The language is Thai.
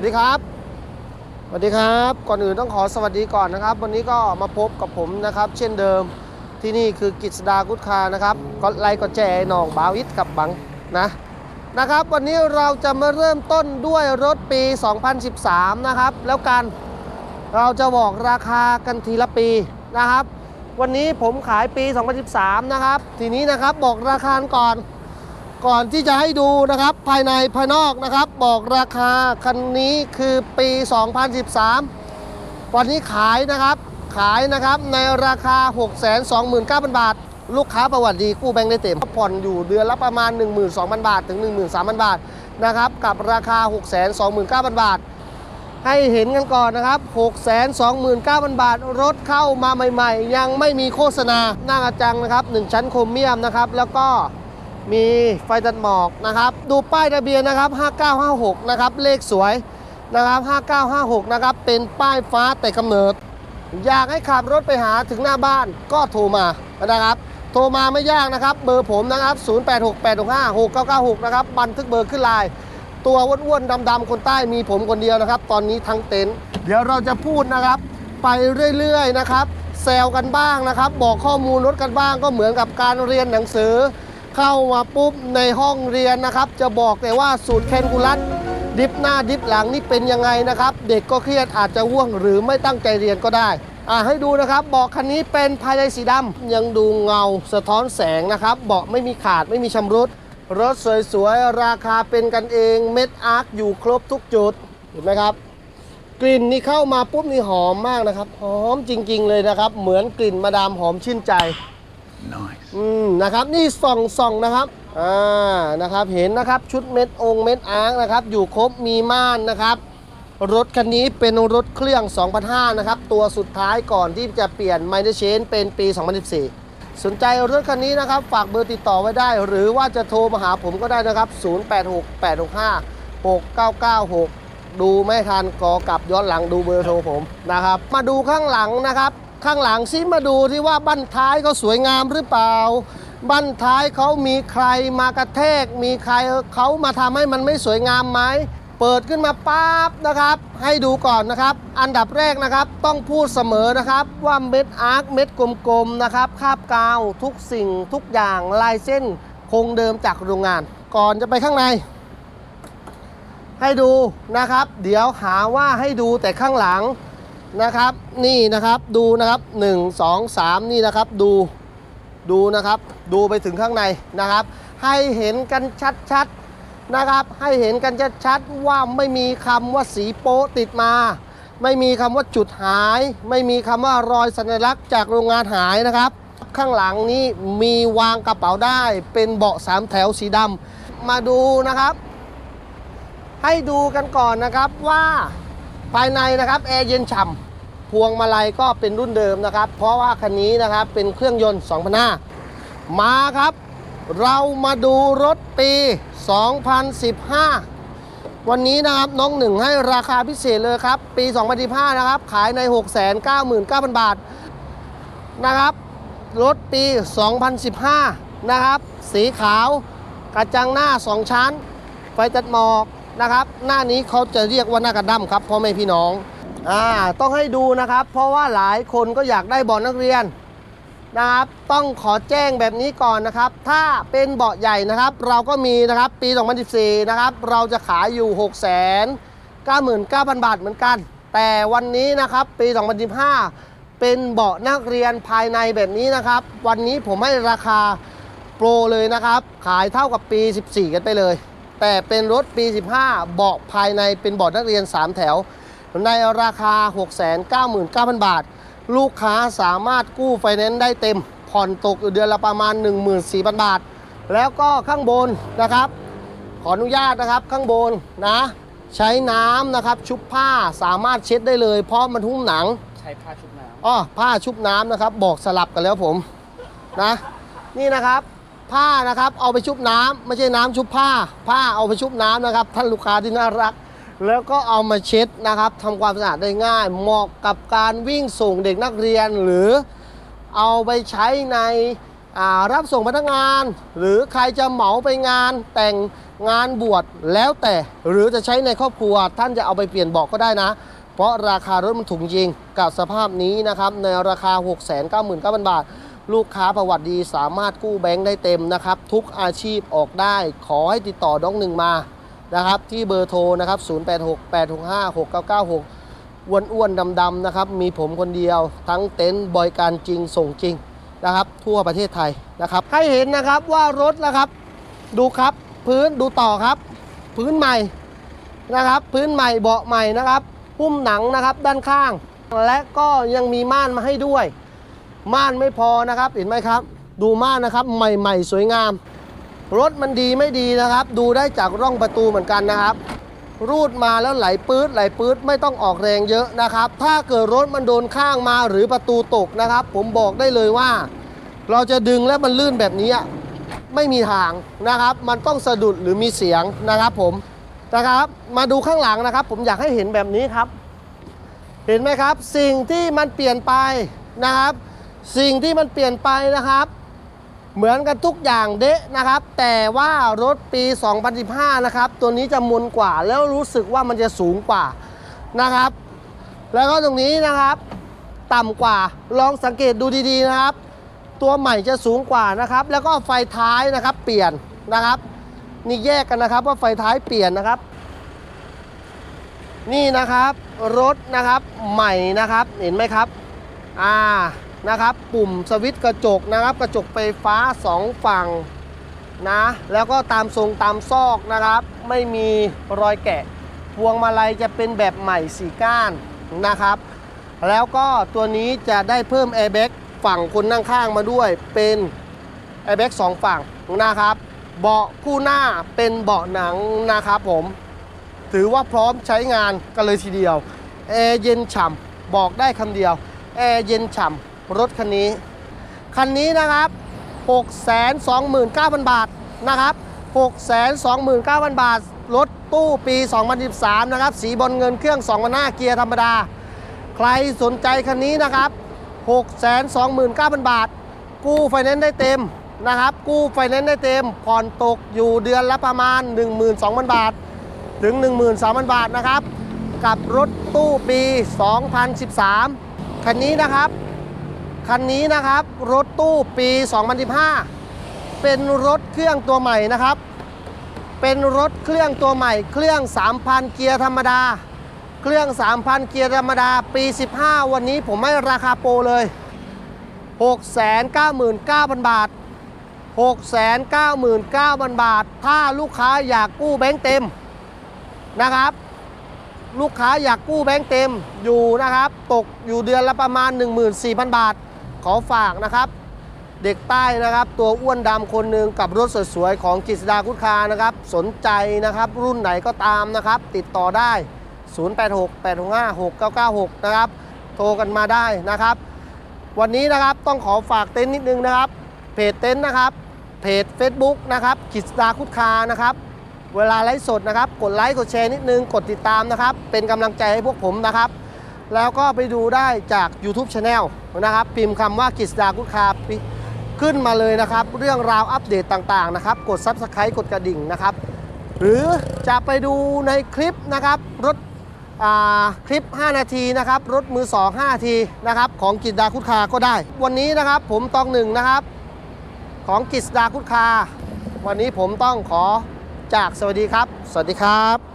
วัสดีครับสวัสดีครับ ก่อนอื่นต้องขอสวัสดีก่อนนะครับ วันนี้ก็มาพบกับผมนะครับ เช่นเดิมที่นี่คือกิจสดากุดคานะครับกดไลค์กดแชร์หนองบาวิทกับบังนะนะครับ วันนี้เราจะมาเริ่มต้นด้วยรถปี 2013 นะครับ แล้วกันเราจะบอกราคากันทีละปีนะครับ วันนี้ผมขายปี 2013 นะครับ ทีนี้นะครับบอกราคาก่อน ก่อนที่จะให้ดูนะครับภายในภายนอกนะครับ บอกราคาคันนี้คือปี 2013 วันนี้ขายนะครับขายนะครับในราคา 629,000 บาท ลูกค้าประวัติดีกู้แบงค์ได้เต็มผ่อนอยู่เดือนละประมาณ 12,000 บาท ถึง 13,000 บาทนะครับกับราคา 629,000 บาท ให้เห็นกันก่อนนะครับ 629,000 บาท รถเข้ามาใหม่ ๆ ยังไม่มีโฆษณาหน้ากระจังนะครับ 1 ชั้นโครเมียมนะครับแล้วก็ มีไฟตัดหมอกนะครับ ดูป้ายทะเบียนนะครับ 5956 นะครับ เลขสวยนะครับ 5956 นะครับ เป็นป้ายฟ้าแต่กำเนิด อยากให้ขับรถไปหาถึงหน้าบ้านก็โทรมานะครับ โทรมาไม่ยากนะครับ เบอร์ผมนะครับ 0868656996 นะครับ บันทึกเบอร์ขึ้นไลน์ตัวอ้วนๆดำๆคนใต้มีผมคนเดียวนะครับ ตอนนี้ทั้งเต็นท์เดี๋ยวเราจะพูดนะครับ ไปเรื่อยๆนะครับแซวกันบ้างนะครับ บอกข้อมูลรถกันบ้างก็เหมือนกับการเรียนหนังสือ เข้ามาปุ๊บในห้องเรียนนะครับ จะบอกแต่ว่าสูตรแคนคูลัสดิฟหน้าดิฟหลังนี่เป็นยังไงนะครับ เด็กก็เครียดอาจจะว่วงหรือไม่ตั้งใจเรียนก็ได้อ่าให้ดูนะครับเบอกคันนี้เป็นภายในสีดำยังดูเงาสะท้อนแสงนะครับเบาะไม่มีขาดไม่มีชำรุด รถสวยๆ ราคาเป็นกันเองเม็ดอาร์คอยู่ครบทุกจุดเห็นไหมครับ กลิ่นนี่เข้ามาปุ๊บนี่หอมมากนะครับ หอมจริงๆเลยนะครับ เหมือนกลิ่นมาดามหอมชื่นใจ Nice. อืมนะครับนี่ส่องส่องนะครับอ่านะครับเห็นนะครับชุดเม็ดองค์เม็ดอาร์คนะครับ อยู่ครบมีม่านนะครับ รถคันนี้เป็นรถเครื่อง 2005 นะครับ ตัวสุดท้ายก่อนที่จะเปลี่ยนไมเนเชนเป็นปี 2014 สนใจรถคันนี้นะครับ ฝากเบอร์ติดต่อไว้ได้ หรือว่าจะโทรมาหาผมก็ได้นะครับ 0868656996 ดูไม่ทันก็กลับย้อนหลังดูเบอร์โทรผมนะครับ มาดูข้างหลังนะครับ ข้างหลังซิมาดูที่ว่าบั้นท้ายเขาสวยงามหรือเปล่า บั้นท้ายเขามีใครมากระแทก มีใครเขามาทำให้มันไม่สวยงามไหมเปิดขึ้นมาปั๊บนะครับ ให้ดูก่อนนะครับ อันดับแรกนะครับต้องพูดเสมอนะครับ ว่าเม็ดอาร์คเม็ดกลมๆนะครับคาบกาวทุกสิ่งทุกอย่างลายเส้นคงเดิมจากโรงงาน ก่อนจะไปข้างใน ให้ดูนะครับ เดี๋ยวหาว่าให้ดูแต่ข้างหลัง นะครับ นี่นะครับดูนะครับ 1 2 3 นี่นะครับดูดูนะครับ ดูไปถึงข้างในนะครับ ให้เห็นกันชัดๆนะครับ ให้เห็นกันชัดๆว่าไม่มีคำว่าสีโป๊ติดมา ไม่มีคำว่าจุดหาย ไม่มีคำว่ารอยสัญลักษณ์จากโรงงานหายนะครับ ข้างหลังนี้มีวางกระเป๋าได้ เป็นเบาะสามแถวสีดำมาดูนะครับ ให้ดูกันก่อนนะครับว่า ภายในนะครับแอร์เย็นฉ่ำพวงมาลัยก็เป็นรุ่นเดิมนะครับ เพราะว่าคันนี้นะครับเป็นเครื่องยนต์2005มาครับ เรามาดูรถปี 2015 วันนี้นะครับน้องหนึ่งให้ราคาพิเศษเลยครับ ปี 2015 นะครับ ขายใน 699,000 บาทนะครับ รถปี 2015 นะครับ สีขาว กระจังหน้า 2 ชั้น ไฟตัดหมอก นะครับ หน้านี้เขาจะเรียกว่าหน้ากระดั้มครับพ่อแม่พี่น้องอ่าต้องให้ดูนะครับ เพราะว่าหลายคนก็อยากได้เบาะนักเรียนนะครับ ต้องขอแจ้งแบบนี้ก่อนนะครับ ถ้าเป็นเบาะใหญ่นะครับ เราก็มีนะครับปี 2014 นะครับ เราจะขายอยู่ 6 9 9 0 0 0 บาทเหมือนกัน แต่วันนี้นะครับปี 2015 เป็นเบาะนักเรียนภายในแบบนี้นะครับ วันนี้ผมให้ราคาโปรเลยนะครับ ขายเท่ากับปี 14 กันไปเลย แต่เป็นรถปี 15 เบาะภายในเป็นเบาะนักเรียน 3 แถว ในราคา 699,000 บาท ลูกค้าสามารถกู้ไฟแนนซ์ได้เต็ม ผ่อนตกอยู่เดือนละประมาณ 14,000 บาท แล้วก็ข้างบนนะครับ ขออนุญาตนะครับข้างบนนะ ใช้น้ำนะครับชุบผ้าสามารถเช็ดได้เลย เพราะมันหุ้มหนังใช้ผ้าชุบน้ำอ้อผ้าชุบน้ำนะครับ บอกสลับกันแล้วผมนะ นี่นะครับ ผ้านะครับ เอาไปชุบน้ำไม่ใช่น้ำชุบผ้า ผ้าเอาไปชุบน้ำนะครับ ท่านลูกค้าที่น่ารัก แล้วก็เอามาเช็ดนะครับทำความสะอาดได้ง่าย เหมาะกับการวิ่งส่งเด็กนักเรียน หรือเอาไปใช้ในรับส่งพนักงาน หรือใครจะเหมาไปงานแต่งงานบวชแล้วแต่หรือจะใช้ในครอบครัว ท่านจะเอาไปเปลี่ยนเบาะก็ได้นะ เพราะราคารถมันถูกจริงกับสภาพนี้นะครับในราคา 699,000 บาท ลูกค้าประวัติดีสามารถกู้แบงค์ได้เต็มนะครับ ทุกอาชีพออกได้ ขอให้ติดต่อน้องหนึ่งมานะครับ ที่เบอร์โทรนะครับ 0868656996อ้วนอ้วนดำดำๆนะครับ มีผมคนเดียวทั้งเต็นท์บริการจริงส่งจริงนะครับ ทั่วประเทศไทยนะครับ ให้เห็นนะครับว่ารถนะครับ ดูครับพื้นดูต่อครับ พื้นใหม่นะครับ พื้นใหม่เบาะใหม่นะครับพุ่มหนังนะครับด้านข้าง และก็ยังมีม่านมาให้ด้วย ม่านไม่พอนะครับเห็นไหมครับ ดูม่านนะครับใหม่ ๆ สวยงาม รถมันดีไม่ดีนะครับ ดูได้จากร่องประตูเหมือนกันนะครับ รูดมาแล้วไหลปื๊ดไหลปื๊ดไม่ต้องออกแรงเยอะนะครับ ถ้าเกิดรถมันโดนข้างมาหรือประตูตกนะครับ ผมบอกได้เลยว่า เราจะดึงแล้วมันลื่นแบบนี้ไม่มีทางนะครับ มันต้องสะดุดหรือมีเสียงนะครับ ผมนะครับ มาดูข้างหลังนะครับ ผมอยากให้เห็นแบบนี้ครับ เห็นไหมครับ สิ่งที่มันเปลี่ยนไปนะครับ สิ่งที่มันเปลี่ยนไปนะครับ เหมือนกันทุกอย่างเดะนะครับ แต่ว่ารถปี 2015 นะครับ ตัวนี้จะมนกว่าแล้วรู้สึกว่ามันจะสูงกว่านะครับ แล้วก็ตรงนี้นะครับ ต่ำกว่าลองสังเกตดูดีๆนะครับ ตัวใหม่จะสูงกว่านะครับ แล้วก็ไฟท้ายนะครับเปลี่ยนนะครับนี่แยกกันนะครับว่าไฟท้ายเปลี่ยนนะครับ นี่นะครับรถนะครับใหม่นะครับเห็นไหมครับ อ่า นะครับ ปุ่มสวิตช์กระจกนะครับ กระจกไฟฟ้าสองฝั่งนะ แล้วก็ตามทรงตามซอกนะครับ ไม่มีรอยแกะ พวงมาลัยจะเป็นแบบใหม่สี่ก้านนะครับ แล้วก็ตัวนี้จะได้เพิ่มแอร์แบ็กฝั่งคนนั่งข้างมาด้วย เป็นแอร์แบ็กสองฝั่งนะครับ เบาะคู่หน้าเป็นเบาะหนังนะครับผม ถือว่าพร้อมใช้งานกันเลยทีเดียวแอร์เย็นฉ่ำบอกได้คำเดียวแอร์เย็นฉ่ำ รถคันนี้ คันนี้นะครับ 629,000 บาทนะครับ 629,000 บาท รถตู้ปี 2013 นะครับ สีบอลเงินเครื่อง2 5 0 0เกียร์ธรรมดา ใครสนใจคันนี้นะครับ 629,000 บาท กู้ไฟแนนซ์ได้เต็มนะครับ กู้ไฟแนนซ์ได้เต็ม ผ่อนตกอยู่เดือนละประมาณ 12,000 บาท ถึง 13,000 บาทนะครับ กับรถตู้ปี 2013 คันนี้นะครับ คันนี้นะครับ รถตู้ปี 2015 เป็นรถเครื่องตัวใหม่นะครับ เป็นรถเครื่องตัวใหม่ เครื่อง 3,000 เกียร์ธรรมดา เครื่อง 3,000 เกียร์ธรรมดา ปี 15 วันนี้ผมให้ราคาโปรเลย 699,000 บาท 699,000 บาท ถ้าลูกค้าอยากกู้แบงค์เต็มนะครับ ลูกค้าอยากกู้แบงค์เต็มอยู่นะครับ ตกอยู่เดือนละประมาณ 14,000 บาท ขอฝากนะครับ เด็กใต้นะครับ ตัวอ้วนดำคนหนึ่งกับรถสวยๆของกิษดาคุดคานะครับ สนใจนะครับรุ่นไหนก็ตามนะครับ ติดต่อได้ 0868656996 นะครับ โทรกันมาได้นะครับ วันนี้นะครับต้องขอฝากเต็นท์นิดนึงนะครับ เพจเต็นท์นะครับ เพจ Facebook นะครับกิษดาคุดคานะครับเวลาไลฟ์สดนะครับ กดไลค์กดแชร์นิดนึง กดติดตามนะครับ เป็นกำลังใจให้พวกผมนะครับ แล้วก็ไปดูได้จาก YouTube Channel นะครับ พิมพ์คำว่ากิษดาคุดคาขึ้นมาเลยนะครับ เรื่องราวอัปเดตต่างๆนะครับ กด Subscribe กดกระดิ่งนะครับ หรือจะไปดูในคลิปนะครับรถคลิป 5 นาทีนะครับรถมือ 2 5 นาทีนะครับของกิษดาคุดคาก็ได้ วันนี้นะครับผมตองหนึ่งนะครับ ของกิษดาคุดคา วันนี้ผมต้องขอจากสวัสดีครับ สวัสดีครับ